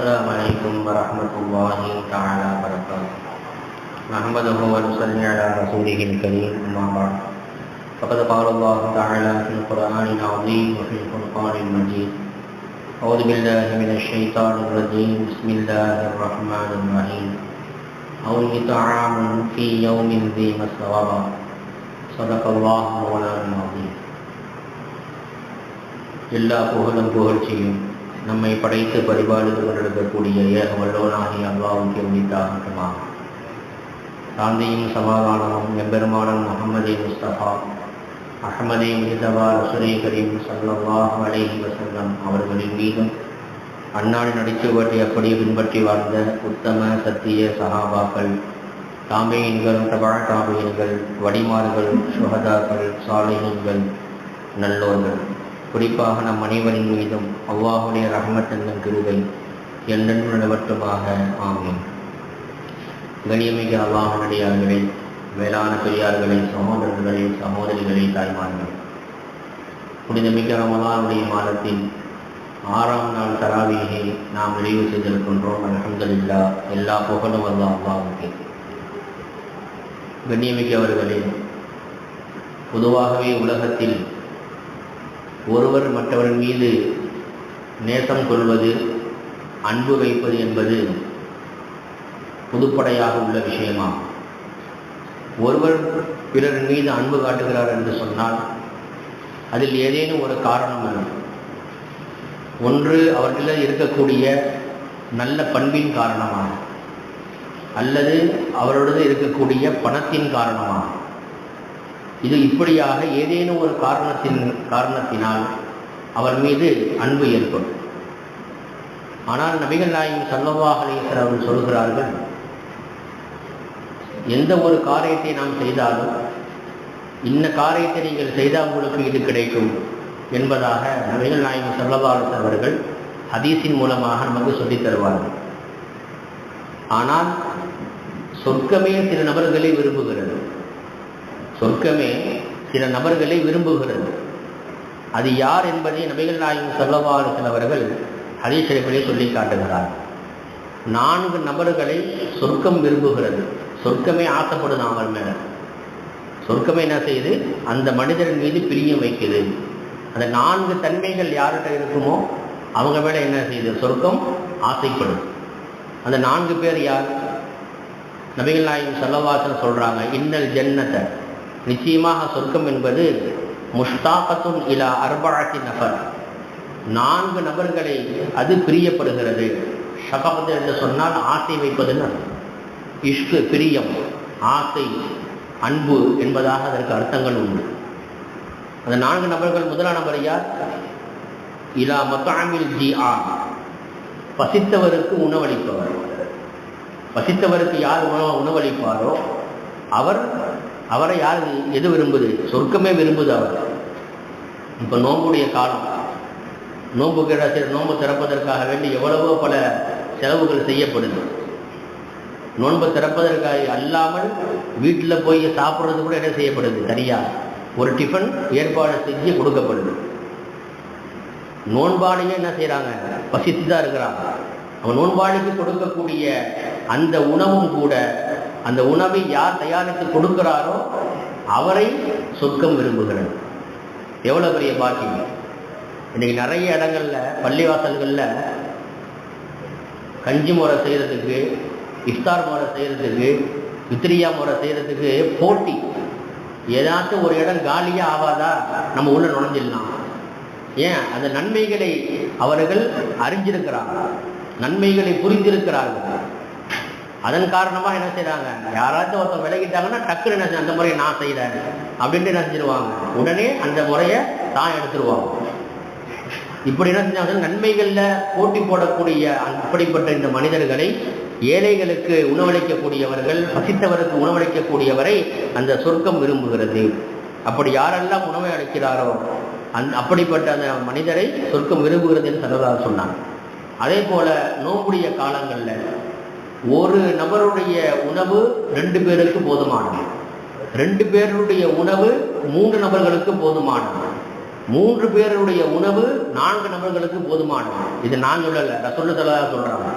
السلام عليكم ورحمة الله تعالى وبركاته. نحمده ونصلي على رسوله الكريم أما بعد. فقد قال الله تعالى في القرآن العظيم وفي القرآن المجيد. أعوذ بالله من الشيطان الرجيم. بسم الله الرحمن الرحيم. أو إطعام في يوم ذي مسغبة. صدق الله مولانا العظيم. എല്ലാ പുഹലും പുകഴ്ചയും நம்மை படைத்து பரிபாலித்து கொண்டிருக்கக்கூடிய ஏக வல்லோனாகி அல்லாவுக்கு உள்ளிட்டாகட்டுமா சாந்தியும் சமாதானமும் எம்பெருமானன் முகமதே முஸ்தபா அகமதே முஜதபா ரசுரே கரீம் சல்லாஹ் அலேஹி வசல்லம் அவர்களின் மீதும் அன்னாடி நடிச்சுவற்றி அப்படியே பின்பற்றி வாழ்ந்த உத்தம சத்திய சகாபாக்கள் தாமேயின்கள் தபா தாமேயின்கள் வடிமார்கள் சுகதாக்கள் சாலைகள் நல்லோர்கள். குறிப்பாக நம் அனைவரின் மீதும் அவ்வாஹுடைய ரஹமத் கிருவை என்றென்றும் நடவட்டுமாக ஆகும் கணியமிக அல்லாஹனடியார்களே வேளாண் பெரியார்களே சகோதரர்களே சகோதரிகளே தாய்மார்கள். புனிதமிக்க ரமலானுடைய மாதத்தில் ஆறாம் நாள் தராவியை நாம் நிறைவு செய்திருக்கின்றோம். அலமதுல்லா எல்லா புகழும் அல்லா அல்லாவுக்கு கண்ணியமிக்கவர்களே பொதுவாகவே உலகத்தில் ஒருவர் மற்றவர் மீது நேசம் கொள்வது அன்பு வைப்பது என்பது புதுப்படையாக உள்ள விஷயமா? ஒருவர் பிறர் மீது அன்பு காட்டுகிறார் என்று சொன்னால் அதில் ஏதேனும் ஒரு காரணம் உள்ளது. ஒன்று அவர்களில் இருக்கக்கூடிய நல்ல பண்பின் காரணமாக அல்லது அவரோடது இருக்கக்கூடிய பணத்தின் காரணமாக இது இப்படியாக ஏதேனும் ஒரு காரணத்தின் காரணத்தினால் அவர் மீது அன்பு ஏற்படும். ஆனால் நபிகள் நாயகம் சல்லவாஹ் அவர்கள் சொல்கிறார்கள் எந்த ஒரு காரியத்தை நாம் செய்தாலும் இன்ன காரியத்தை நீங்கள் செய்தால் உங்களுக்கு இது கிடைக்கும் என்பதாக நபிகள் நாயகம் சல்லவாஹ் அவர்கள் ஹதீஸின் மூலமாக நமக்கு சொல்லித் தருவார்கள். ஆனால் சொர்க்கமே சில நபர்களை விரும்புகிறது. சொர்க்கமே சில நபர்களை விரும்புகிறது. அது யார் என்பதை நபிகள் நாயகம் சொல்லவாறு சிலவர்கள் ஹரீஷரிப்பிலே சொல்லி காட்டுகிறார். நான்கு நபர்களை சொர்க்கம் விரும்புகிறது. சொர்க்கமே ஆசைப்படுது அவன் மேலே. சொர்க்கமே என்ன செய்யுது? அந்த மனிதரின் மீது பிரியம் வைக்குது. அந்த நான்கு தன்மைகள் யார்கிட்ட இருக்குமோ அவங்க மேலே என்ன செய்யுது? சொர்க்கம் ஆசைப்படும். அந்த நான்கு பேர் யார்? நபிகள் நாயகம் சொல்லவாசன் சொல்கிறாங்க இன்னல் ஜன்னத்தை நிச்சயமாக சொர்க்கம் என்பது முஷ்தாகத்தும் இலா அர்பாத்தி நபர். நான்கு நபர்களை அது பிரியப்படுகிறது. ஷகபத்து என்று சொன்னால் ஆசை வைப்பதுன்னு இஷ்கு பிரியம் ஆசை அன்பு என்பதாக அதற்கு அர்த்தங்கள் உண்டு. அந்த நான்கு நபர்கள் முதலாம் நபர் யார்? இலா மத்தாமில் ஜி ஆ பசித்தவருக்கு உணவளிப்பவர். பசித்தவருக்கு யார் உணவு உணவளிப்பாரோ அவர் அவரை யார் எது விரும்புது? சொர்க்கமே விரும்புது அவர். இப்போ நோம்புடைய காலம். நோம்பு சரி நோன்பு திறப்பதற்காக வேண்டி எவ்வளவோ பல செலவுகள் செய்யப்படுது. நோன்பு திறப்பதற்காக அல்லாமல் வீட்டில் போய் சாப்பிட்றது கூட என்ன செய்யப்படுது? தனியாக ஒரு டிஃபன் ஏற்பாடு செஞ்சு கொடுக்கப்படுது. நோன்பாளியே என்ன செய்கிறாங்க பசித்து தான் இருக்கிறாங்க. அவன் நோன்பாளிக்கு கொடுக்கக்கூடிய அந்த உணவும் கூட அந்த உணவை யார் தயாரித்து கொடுக்கிறாரோ அவரை சொர்க்கம் விரும்புகிறது. எவ்வளோ பெரிய பாக்கியம் இன்றைக்கி நிறைய இடங்களில் பள்ளிவாசல்களில் கஞ்சி முறை செய்கிறதுக்கு இஃப்தார் முறை செய்கிறதுக்கு வித்திரியா முறை செய்கிறதுக்கு போட்டி. ஏதாச்சும் ஒரு இடம் காலியாக ஆகாதா நம்ம உள்ள நுழைஞ்சிடலாம். ஏன்? அந்த நன்மைகளை அவர்கள் அறிஞ்சிருக்கிறார்கள். நன்மைகளை புரிந்திருக்கிறார்கள். அதன் காரணமாக என்ன செய்கிறாங்க யாராச்சும் ஒருத்தர் விலகிட்டாங்கன்னா டக்குன்னு என்ன அந்த முறையை நான் செய்கிறேன் அப்படின்ட்டு என்ன செஞ்சிருவாங்க? உடனே அந்த முறையை தான் எடுத்துருவாங்க. இப்படி என்ன செஞ்சாங்க நன்மைகளில் போட்டி போடக்கூடிய அப்படிப்பட்ட இந்த மனிதர்களை ஏழைகளுக்கு உணவளிக்கக்கூடியவர்கள் பசித்தவருக்கு உணவளிக்கக்கூடியவரை அந்த சொர்க்கம் விரும்புகிறது. அப்படி யாரெல்லாம் உணவை அளிக்கிறாரோ அந் அப்படிப்பட்ட அந்த மனிதரை சொர்க்கம் விரும்புகிறது என்று சரதார் சொன்னாங்க அதே போல நோம்புடைய காலங்களில் ஒரு நபருடைய உணவு ரெண்டு பேருக்கு போதுமானது. ரெண்டு பேருடைய உணவு மூன்று நபர்களுக்கு போதுமானது. மூன்று பேருடைய உணவு நான்கு நபர்களுக்கு போதுமானது. இது நான் சொல்லல ரசோல்ல சல்லா சொல்றாங்க.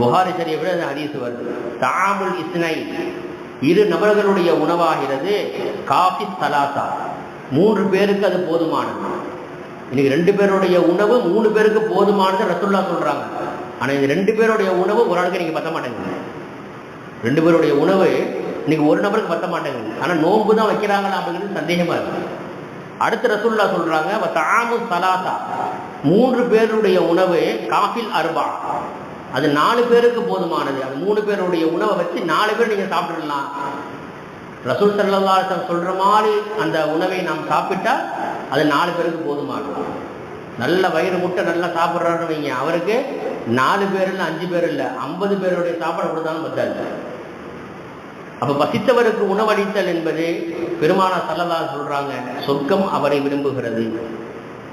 புகாரி ஷரீஃபில் விட ஹதீஸ் வருது. தாமுல் இஸ்னை இரு நபர்களுடைய உணவாகிறது காஃபி சலாசா. மூன்று பேருக்கு அது போதுமானது. இன்னைக்கு ரெண்டு பேருடைய உணவு மூணு பேருக்கு போதுமானது ரசுல்லா சொல்றாங்க. ஆனால் இந்த ரெண்டு பேருடைய உணவு ஒரு ஆளுக்கு நீங்கள் பத்த மாட்டேங்குது ரெண்டு பேருடைய உணவு இன்னைக்கு ஒரு நபருக்கு பத்த மாட்டேங்குது ஆனால் நோன்பு தான் வைக்கிறாங்களா அப்படிங்கிறது சந்தேகமாக இருக்குது அடுத்த ரசுல்லா சொல்கிறாங்க தாமு சலாசா மூன்று பேருடைய உணவு காஃபில் அருபா. அது நாலு பேருக்கு போதுமானது. அது மூணு பேருடைய உணவை வச்சு நாலு பேர் நீங்கள் சாப்பிடலாம் ரசூல் சல்லா சொல்கிற மாதிரி அந்த உணவை நாம் சாப்பிட்டா அது நாலு பேருக்கு போதுமானது. நல்ல வயிறு முட்டை நல்லா சாப்பிட்றாருன்னு வைங்க. அவருக்கு நாலு பேர் இல்லை அஞ்சு பேர் இல்லை ஐம்பது பேருடைய சாப்பாடு கொடுத்தாலும் பத்தாது. அப்ப பசித்தவருக்கு உணவளித்தல் என்பது பெருமான சல்லதா சொல்றாங்க சொர்க்கம் அவரை விரும்புகிறது.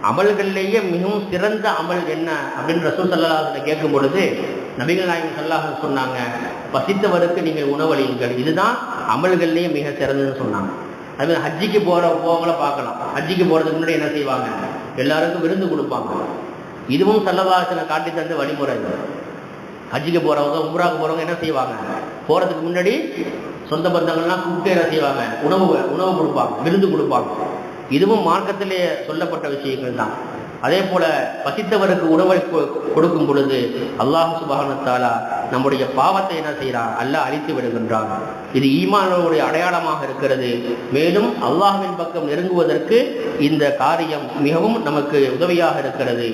அமல்கள்லேயே மிகவும் சிறந்த அமல் என்ன அப்படின்னு ரசூல் சல்லாஹில் கேட்கும் பொழுது நபிகள் நாயகம் சல்லாஹ் சொன்னாங்க பசித்தவருக்கு நீங்கள் உணவளியுங்கள். இதுதான் அமல்கள்லேயே மிக சிறந்ததுன்னு சொன்னாங்க. அதுமாதிரி ஹஜ்ஜிக்கு போகிற போகல பார்க்கலாம். ஹஜ்ஜிக்கு போகிறதுக்கு முன்னாடி என்ன செய்வாங்க? எல்லாருக்கும் விருந்து கொடுப்பாங்க. இதுவும் சல்லவாசனை காட்டி தந்த வழிமுறை. ஹஜ்ஜிக்கு போகிறவங்க உம்ராக்கு போகிறவங்க என்ன செய்வாங்க? போகிறதுக்கு முன்னாடி சொந்த பந்தங்கள்லாம் கூப்பிட்டு என்ன செய்வாங்க? உணவு உணவு கொடுப்பாங்க விருந்து கொடுப்பாங்க. இதுவும் மார்க்கத்திலே சொல்லப்பட்ட விஷயங்கள் தான். அதே போல பசித்தவருக்கு உணவை கொடுக்கும் பொழுது அல்லாஹு சுபானத்தாலா நம்முடைய பாவத்தை என்ன செய்கிறான்? அல்ல அழித்து விடுகின்றான். இது ஈமானுடைய அடையாளமாக இருக்கிறது. மேலும் அல்லாஹின் பக்கம் நெருங்குவதற்கு இந்த காரியம் மிகவும் நமக்கு உதவியாக இருக்கிறது.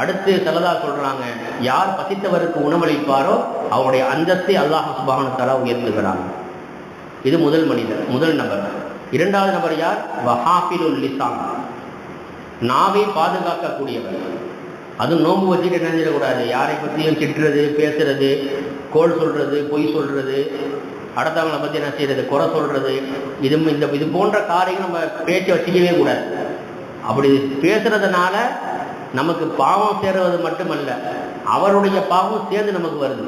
அடுத்து செல்லதா சொல்றாங்க யார் பசித்தவருக்கு உணவளிப்பாரோ அவருடைய அந்தஸ்தை அல்லாஹ் சுபான தலா உயர்த்துகிறாங்க இது முதல் மனிதர் முதல் நபர். இரண்டாவது நபர் யார்? வஹாபிலுல் லிசான். நாவை பாதுகாக்கக்கூடியவர். அதுவும் நோன்பு வச்சுட்டு நினைஞ்சிடக்கூடாது யாரை பற்றியும் திட்டுறது பேசுறது கோல் சொல்றது பொய் சொல்றது அடுத்தவங்களை பற்றி என்ன செய்யறது குறை சொல்றது இது இந்த இது போன்ற காரியங்கள் நம்ம பேச்சை வச்சுக்கவே கூடாது. அப்படி பேசுறதுனால நமக்கு பாவம் சேர்வது மட்டுமல்ல அவருடைய பாவம் சேர்ந்து நமக்கு வருது.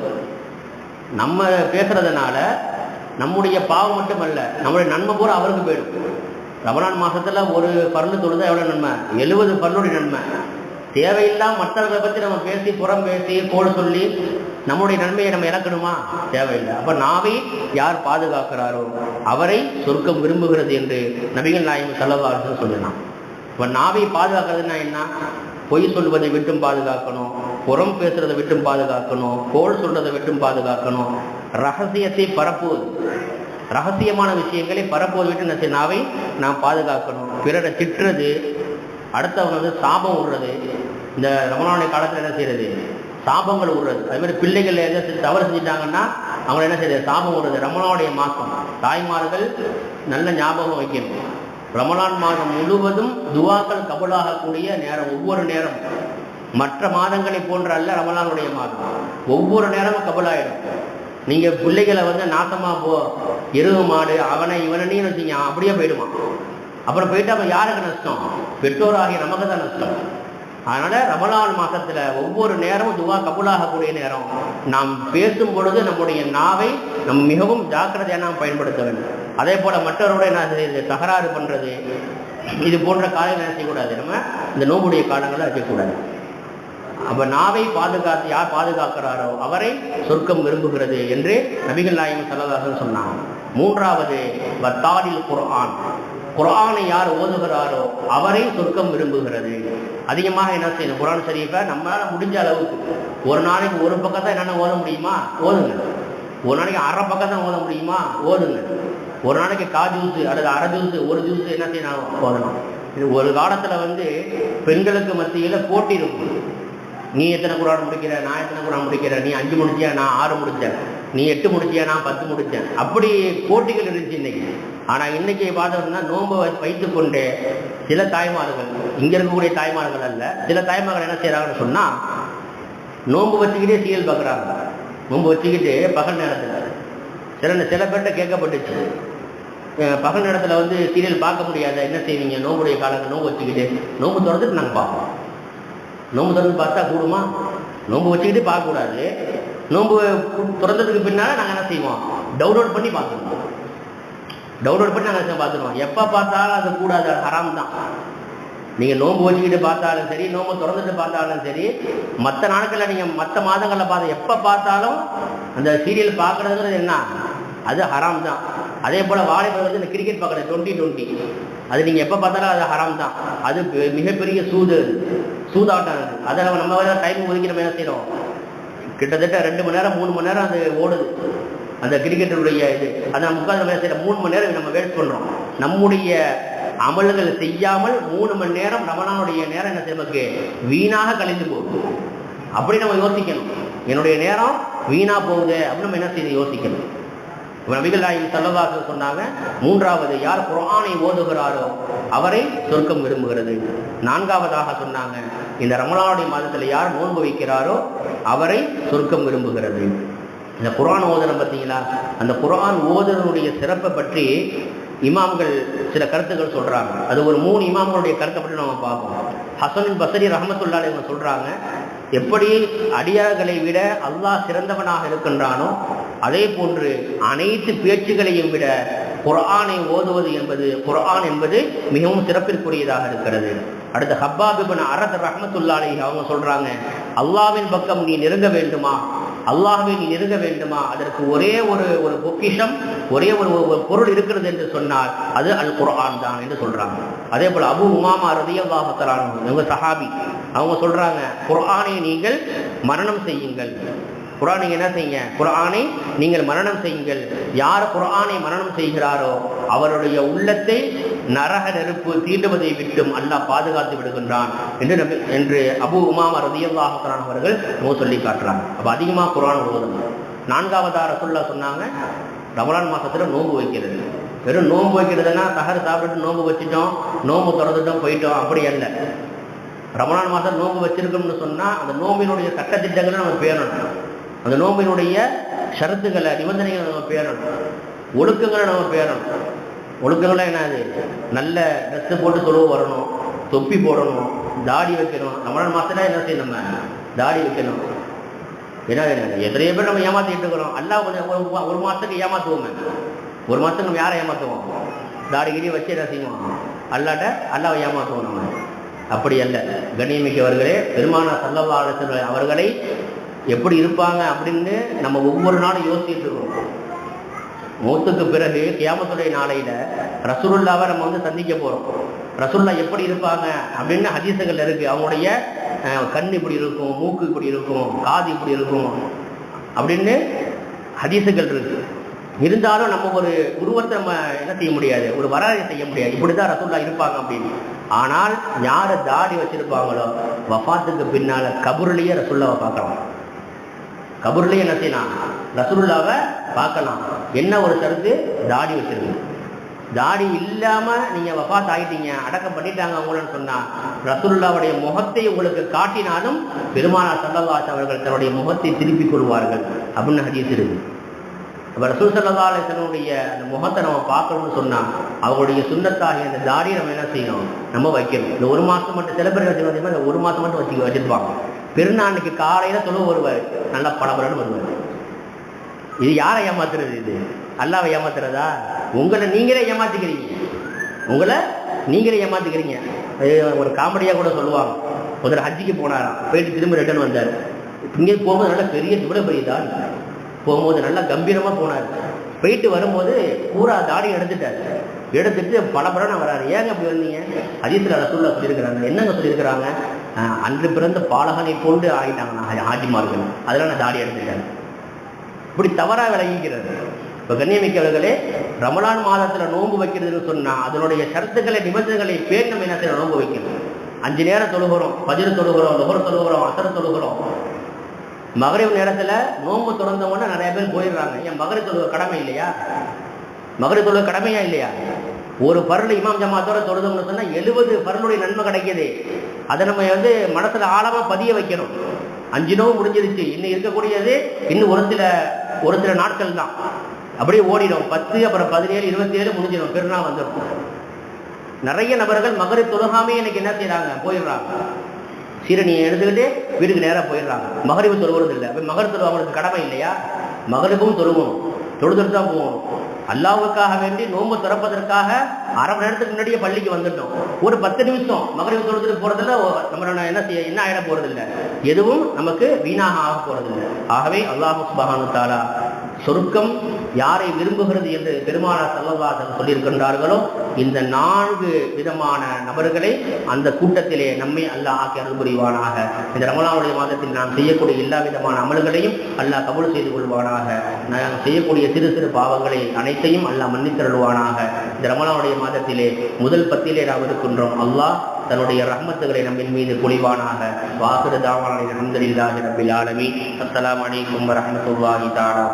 நம்ம பேசுறதுனால நம்முடைய பாவம் மட்டுமல்ல நம்முடைய நன்மை பூரா அவருக்கு போயிடும். ரமணான் மாசத்துல ஒரு பர்ணு தொழுதா எவ்வளவு நன்மை எழுபது பர்ணுடைய நன்மை தேவையில்லாம மற்றவர்களை பத்தி நம்ம பேசி புறம் பேசி கோல் சொல்லி நம்முடைய நன்மையை நம்ம இழக்கணுமா? தேவையில்லை. அப்ப நாவை யார் பாதுகாக்கிறாரோ அவரை சொர்க்கம் விரும்புகிறது என்று நபிகள் நாயகம் செல்லவார்கள் சொல்லலாம் இப்ப நாவை பாதுகாக்கிறதுனா என்ன? பொய் சொல்வதை விட்டும் பாதுகாக்கணும் புறம் பேசுறதை விட்டும் பாதுகாக்கணும் கோல் சொல்றதை விட்டும் பாதுகாக்கணும். ரகசியத்தை பரப்புவது. ரகசியமான விஷயங்களை பரப்புவது விட்டு என்ன நாவை நாம் பாதுகாக்கணும். பிறரை திட்டுறது அடுத்தவங்க வந்து சாபம் விடுறது இந்த ரமணாவுடைய காலத்தில் என்ன செய்யறது? சாபங்கள் விடுறது அது மாதிரி பிள்ளைகள் எதாவது தவறு செஞ்சிட்டாங்கன்னா அவங்க என்ன செய்யறது? சாபம் விடுறது ரமணாவுடைய மாசம். தாய்மார்கள் நல்ல ஞாபகம் வைக்கணும். ரமலான் மாதம் முழுவதும் துவாக்கள் கபலாகக்கூடிய நேரம் ஒவ்வொரு நேரம். மற்ற மாதங்களை போன்ற அல்ல ரமலானுடைய மாதம். ஒவ்வொரு நேரமும் கபலாயிடும். நீங்கள் பிள்ளைகளை வந்து நாசமாக போ எருவு மாடு அவனை இவனே வச்சுங்க அப்படியே போயிடுவான் அப்புறம் போயிட்டு அவன் யாருக்கு நஷ்டம்? பெற்றோராகிய நமக்கு தான் நஷ்டம். அதனால் ரமலான் மாதத்தில் ஒவ்வொரு நேரமும் துவா கபுலாகக்கூடிய நேரம். நாம் பேசும் பொழுது நம்முடைய நாவை நம் மிகவும் ஜாக்கிரதையாக நாம் பயன்படுத்த வேண்டும். அதே போல மற்றவரோட என்ன செய்யுது தகராறு பண்றது இது போன்ற காரியங்கள் என்ன செய்யக்கூடாது. நம்ம இந்த நோம்புடைய காலங்களை வைக்கக்கூடாது அப்ப நாவை பாதுகாத்து யார் பாதுகாக்கிறாரோ அவரை சொர்க்கம் விரும்புகிறது என்று நபிகள் நாயகம் சல்லதாசன் சொன்னாங்க மூன்றாவது வத்தாரில் குர்ஆன். குரானை யார் ஓதுகிறாரோ அவரை சொர்க்கம் விரும்புகிறது. அதிகமாக என்ன செய்யணும்? குரான் ஷரீஃபை நம்மளால முடிஞ்ச அளவுக்கு ஒரு நாளைக்கு ஒரு பக்கம் தான் என்னென்ன ஓத முடியுமா? ஓதுங்க. ஒரு நாளைக்கு அரை பக்கம் தான் ஓத முடியுமா? ஓதுங்க. ஒரு நாளைக்கு கா ஜூஸ் அல்லது அரை ஜூஸ் ஒரு ஜூஸ் என்ன செய்யணும் போடணும்? இது ஒரு காலத்தில் வந்து பெண்களுக்கு மத்தியில் போட்டி இருக்கும். நீ எத்தனை குரான் முடிக்கிற நான் எத்தனை குரான் முடிக்கிறேன் நீ அஞ்சு முடிச்சியா நான் ஆறு முடித்தேன் நீ எட்டு முடிச்சியா நான் பத்து முடித்தேன் அப்படி போட்டிகள் இருந்துச்சு இன்னைக்கு. ஆனால் இன்னைக்கு பார்த்தோம்னா நோன்பை வைத்து கொண்டு சில தாய்மார்கள் இங்கே இருக்கக்கூடிய தாய்மார்கள் அல்ல சில தாய்மார்கள் என்ன செய்கிறாங்கன்னு சொன்னால் நோன்பு வச்சுக்கிட்டே சீரியல் பார்க்குறாங்க நோன்பு வச்சுக்கிட்டு பகல் நேரத்தில். சில சில பேர்கிட்ட கேட்கப்பட்டுச்சு. பகல் நேரத்தில் வந்து சீரியல் பார்க்க முடியாத? என்ன செய்வீங்க? நோம்புடைய காலங்கள் நோம்பு வச்சுக்கிட்டு நோம்பு திறந்துட்டு நாங்கள் பார்ப்போம். நோம்பு திறந்து பார்த்தா கூடுமா? நோம்பு வச்சுக்கிட்டு பார்க்கக்கூடாது. நோம்பு திறந்ததுக்கு பின்னால் நாங்கள் என்ன செய்வோம்? டவுன்லோட் பண்ணி பார்த்துருவோம். டவுன்லோட் பண்ணி நாங்கள் பார்த்துருவோம். எப்போ பார்த்தாலும் அது கூடாது ஹராம் தான். நீங்கள் நோன்பு வச்சுக்கிட்டு பார்த்தாலும் சரி நோம்பு திறந்துட்டு பார்த்தாலும் சரி மற்ற நாட்களில் நீங்கள் மற்ற மாதங்களில் பார்த்து எப்போ பார்த்தாலும் அந்த சீரியல் பார்க்கறதுங்கிறது என்ன? அது ஹராம் தான். அதே போல் வாலிபால் வந்து இந்த கிரிக்கெட் பார்க்கறது டுவெண்ட்டி டுவெண்ட்டி அது நீங்கள் எப்போ பார்த்தாலும் அது ஹராம் தான். அது மிகப்பெரிய சூது அது. சூதாட்டம் அது. அதை நம்ம நம்ம டைம் ஒதுக்கி நம்ம என்ன செய்யறோம் கிட்டத்தட்ட ரெண்டு மணி நேரம் மூணு மணி நேரம் அது ஓடுது. அந்த கிரிக்கெட்டுடைய இது. அதை நம்ம உட்கார்ந்து வேலை மூணு மணி நேரம் நம்ம வேஸ்ட் பண்ணுறோம் நம்முடைய அமல்கள் செய்யாமல் மூணு மணி நேரம் ரமணானுடைய நேரம் என்ன நமக்கு வீணாக கழிந்து போகுது. அப்படி நம்ம யோசிக்கணும். என்னுடைய நேரம் வீணாக போகுது அப்படின்னு நம்ம என்ன செய்து யோசிக்கணும். இப்ப நபிகள் சொன்னாங்க மூன்றாவது யார் குரானை ஓதுகிறாரோ அவரை சொர்க்கம் விரும்புகிறது. நான்காவதாக சொன்னாங்க இந்த ரமலானுடைய மாதத்துல யார் நோன்பு வைக்கிறாரோ அவரை சொர்க்கம் விரும்புகிறது. இந்த குரான் ஓதுறோம் பார்த்தீங்களா அந்த குரான் ஓதுறனுடைய சிறப்பை பற்றி இமாம்கள் சில கருத்துக்கள் சொல்றாங்க. அது ஒரு மூணு இமாம்களுடைய கருத்தை பற்றி நம்ம பார்ப்போம். ஹசன் பசரி ரஹமத்துல்லா இவங்க சொல்றாங்க எப்படி அடியார்களை விட அல்லாஹ் சிறந்தவனாக இருக்கின்றானோ அதே போன்று அனைத்து பேச்சுகளையும் விட குர்ஆனை ஓதுவது என்பது குர்ஆன் என்பது மிகவும் சிறப்பிற்குரியதாக இருக்கிறது. அடுத்து ஹப்பாபிபின் அரத் ரஹமத்துல்லாலை அவங்க சொல்றாங்க அல்லாவின் பக்கம் நீ நெருங்க வேண்டுமா? அல்லாஹ்வை நீ நெருங்க வேண்டுமா? அதற்கு ஒரே ஒரு ஒரு பொக்கிஷம் ஒரே ஒரு பொருள் இருக்கிறது என்று சொன்னால் அது அல் குர்ஆன் தான் என்று சொல்றாங்க. அதே போல அபு உமாமா ரதியல்லாஹு தஆலா இவங்க சஹாபி அவங்க சொல்றாங்க குர்ஆனை நீங்கள் மரணம் செய்யுங்கள். குரானிங்க என்ன செய்யுங்க? குரானை நீங்கள் மரணம் செய்யுங்கள். யார் குரானை மரணம் செய்கிறாரோ அவருடைய உள்ளத்தை நரக நெருப்பு தீண்டுவதை விட்டும் அல்லாஹ் பாதுகாத்து விடுகின்றான் என்று நம்பி என்று அபு உமாமா ரதியல்லாஹான் அவர்கள் நோ சொல்லி காட்டுறாங்க. அப்போ அதிகமாக குரான் ஓதணும் நான்காவதார சொல்ல சொன்னாங்க ரமலான் மாதத்தில் நோன்பு வைக்கிறது. வெறும் நோன்பு வைக்கிறதுனா தகர் சாப்பிட்டு நோன்பு வச்சுட்டோம் நோன்பு திறந்துட்டோம் போயிட்டோம். அப்படி அல்ல. ரமலான் மாதம் நோன்பு வச்சிருக்கோம்னு சொன்னால் அந்த நோம்பினுடைய சட்டத்திட்டங்களை நம்ம பேரணும் அந்த நோம்பினுடைய ஷரத்துகளை நிபந்தனைகளை நம்ம பேரணும் ஒழுக்கங்களை நம்ம பேரணும் ஒழுக்கங்கள்லாம் என்னது? நல்ல ட்ரெஸ்ஸு போட்டு தொழுவு வரணும் தொப்பி போடணும் தாடி வைக்கணும். நம்மளால் மாசத்துல என்ன செய்யணும் நம்ம? தாடி வைக்கணும். ஏன்னா எத்தனையோ பேர் நம்ம ஏமாற்றிட்டு இருக்கிறோம். எல்லாம் கொஞ்சம் ஒரு மாதத்துக்கு ஒரு ஏமாத்துவோமே ஒரு மாதத்துக்கு நம்ம யாரை ஏமாற்றுவோம் தாடி கிடி வச்சு என்ன செய்வோம்? அல்லாட்ட அல்லாவை ஏமாத்துவோம் நம்ம. அப்படி அல்ல. கண்ணியமிக்கவர்களே பெருமானா சல்லல்லா அவர்களை எப்படி இருப்பாங்க அப்படின்னு நம்ம ஒவ்வொரு நாளும் யோசிச்சுட்டு இருக்கோம். மௌத்துக்கு பிறகு கியாமத்துடைய நாளையில ரசூலுல்லாவை நம்ம வந்து சந்திக்க போறோம். ரசூல்லா எப்படி இருப்பாங்க அப்படின்னு ஹதீசுகள் இருக்கு. அவங்களுடைய கண் இப்படி இருக்கும் மூக்கு இப்படி இருக்கும் காது இப்படி இருக்கும் அப்படின்னு ஹதீசுகள் இருக்கு. இருந்தாலும் நம்ம ஒரு உருவத்தை நம்ம என்ன செய்ய முடியாது? ஒரு வரலாறு செய்ய முடியாது. இப்படிதான் ரசூல்லா இருப்பாங்க அப்படின்னு. ஆனால் யாரை தாடி வச்சிருப்பாங்களோ வஃபாத்துக்கு பின்னால கபூர்லயே ரசூல்லாவை பார்க்கலாம் கபூர்லயே என்ன செய்யலாம் ரசூல்லாவை பார்க்கலாம். என்ன ஒரு சருத்து தாடி வச்சிருக்கு தாடி இல்லாமல் நீங்கள் வஃபாத் ஆகிட்டீங்க அடக்கம் பண்ணிட்டாங்க உங்களன்னு சொன்னால் ரசூல்லாவுடைய முகத்தை உங்களுக்கு காட்டினாலும் பெருமானார் சல்லல்லாஹு அவர்கள் தன்னுடைய முகத்தை திருப்பிக் கொள்வார்கள் அப்படின்னு ஹதீஸ் இருக்கு. அப்ப ரசூல் சல்லா அலிஸ்லனுடைய அந்த முகத்தை நம்ம பார்க்கணும்னு சொன்னால் அவங்களுடைய சுண்ணத்தாகிய அந்த தாடியை நம்ம என்ன செய்யணும்? நம்ம வைக்கணும். இந்த ஒரு மாதம் மட்டும் சில பேர் வச்சு பார்த்தீங்கன்னா இந்த ஒரு மாதம் மட்டும் வச்சு வச்சுருப்பாங்க பெருநாளைக்கு காலையில் தொழு வருவார். நல்லா படபடன்னு வருவார். இது யாரை ஏமாத்துறது இது? அல்லாவை ஏமாத்துறதா? உங்களை நீங்களே ஏமாத்திக்கிறீங்க. உங்களை நீங்களே ஏமாத்திக்கிறீங்க. ஒரு காமெடியாக கூட சொல்லுவாங்க. ஒருத்தர் ஹஜ்ஜிக்கு போனாராம். போயிட்டு திரும்ப ரிட்டர்ன் வந்தார். இங்கே போகும்போது நல்லா பெரிய இவ்வளவு பெரிய போகும்போது நல்லா கம்பீரமாக போனார். போயிட்டு வரும்போது பூரா தாடி எடுத்துட்டார். எடுத்துட்டு படபடன்னு வராரு. ஏங்க அப்படி வந்தீங்க? அதீசில் ரசூல்லா சொல்லியிருக்கிறாங்க. என்னங்க சொல்லியிருக்கிறாங்க? அன்று பிறந்த பாலகனை கொண்டு ஆகிட்டாங்க ஆட்டிமார்கள் அதெல்லாம் நான் தாடி எடுத்துட்டேன். இப்படி தவறாக விளங்கிக்கிறது இப்போ கண்ணியமிக்கவர்களே ரமலான் மாதத்தில் நோன்பு வைக்கிறதுன்னு சொன்னால் அதனுடைய சரத்துக்களை நிபந்தனைகளை பேர் நம்ம என்ன நோன்பு வைக்கணும் அஞ்சு நேரம் தொழுகிறோம் பதில் தொழுகிறோம் நுகர் தொழுகிறோம் அசர தொழுகிறோம். மகரிப் நேரத்தில் நோன்பு தொடர்ந்தவொன்னே நிறைய பேர் போயிடுறாங்க. ஏன் மகரி தொழுக கடமை இல்லையா? மகரி தொழுக கடமையா இல்லையா? ஒரு பருள் இமாம் ஜமாத்தோட தொழுதோம்னு சொன்னால் எழுபது பருளுடைய நன்மை கிடைக்கிது. அதை நம்ம வந்து மனசில் ஆழமாக பதிய வைக்கணும். அஞ்சு நோவு முடிஞ்சிருச்சு. இன்னும் இருக்கக்கூடியது இன்னும் ஒரு சில ஒரு சில நாட்கள் தான். அப்படியே ஓடிடும். பத்து அப்புறம் பதினேழு இருபத்தி ஏழு முடிஞ்சிடும். பெருநாள் வந்துடும். நிறைய நபர்கள் மகரை தொழுகாமே இன்னைக்கு என்ன செய்கிறாங்க போயிடுறாங்க. சீரணியை எடுத்துக்கிட்டு வீட்டுக்கு நேராக போயிடுறாங்க. மகரிவு தொழுவது இல்லை அப்போ மகர் தொழு அவங்களுக்கு கடமை இல்லையா? மகருக்கும் தொழுகணும். தொழுதுட்டு தான் போகணும். அல்லாவுக்காக வேண்டி நோன்பு திறப்பதற்காக அரை மணி நேரத்துக்கு முன்னாடியே பள்ளிக்கு வந்துட்டோம். ஒரு பத்து நிமிஷம் மகரிவு தொழுதுக்கு போறதுல நம்ம என்ன செய்ய என்ன ஆயிட போறதில்லை. எதுவும் நமக்கு வீணாக ஆக போறதில்லை. ஆகவே அல்லாஹு சுபஹானு தாலா சொருக்கம் யாரை விரும்புகிறது என்று பெருமானார் செல்லவாசன் சொல்லியிருக்கின்றார்களோ இந்த நான்கு விதமான நபர்களை அந்த கூட்டத்திலே நம்மை அல்லாஹ் ஆக்கி அருள் புரிவானாக. இந்த ரமலாவுடைய மாதத்தில் நாம் செய்யக்கூடிய எல்லா விதமான அமல்களையும் அல்லாஹ் கபூல் செய்து கொள்வானாக. நாம் செய்யக்கூடிய சிறு சிறு பாவங்களை அனைத்தையும் அல்லாஹ் மன்னித்தருள்வானாக. இந்த ரமலாவுடைய மாதத்திலே முதல் பத்திலே நாம் இருக்கின்றோம் அல்லாஹ் தன்னுடைய ரஹமத்துகளை நம்மின் மீது பொழிவானாக. வாசுர தாவான அஹமதுல்லாஹி ரபில் ஆலமி அஸ்லாம் அலைக்கும் வரமத்துல்லாஹி தஆலா